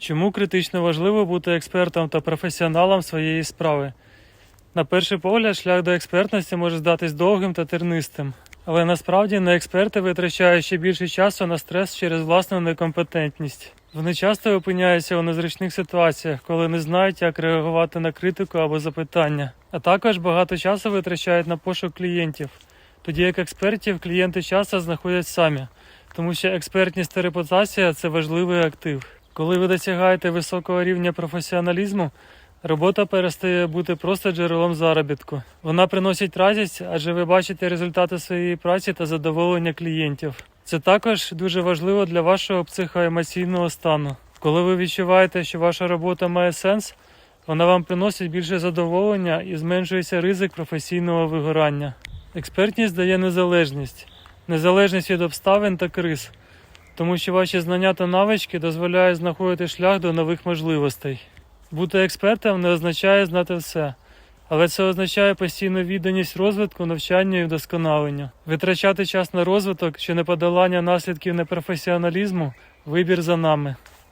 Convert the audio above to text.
Чому критично важливо бути експертом та професіоналом своєї справи? На перший погляд, шлях до експертності може здатись довгим та тернистим, але насправді не експерти витрачають ще більше часу на стрес через власну некомпетентність. Вони часто опиняються у незручних ситуаціях, коли не знають, як реагувати на критику або запитання, а також багато часу витрачають на пошук клієнтів, тоді як експертів клієнти часто знаходять самі, тому що експертність та репутація це важливий актив. Коли ви досягаєте високого рівня професіоналізму, робота перестає бути просто джерелом заробітку. Вона приносить радість, адже ви бачите результати своєї праці та задоволення клієнтів. Це також дуже важливо для вашого психоемоційного стану. Коли ви відчуваєте, що ваша робота має сенс, вона вам приносить більше задоволення і зменшується ризик професійного вигорання. Експертність дає незалежність, незалежність від обставин та криз, тому що ваші знання та навички дозволяють знаходити шлях до нових можливостей. Бути експертом не означає знати все, але це означає постійну відданість розвитку, навчанню і вдосконаленню. Витрачати час на розвиток чи неподолання наслідків непрофесіоналізму вибір за нами.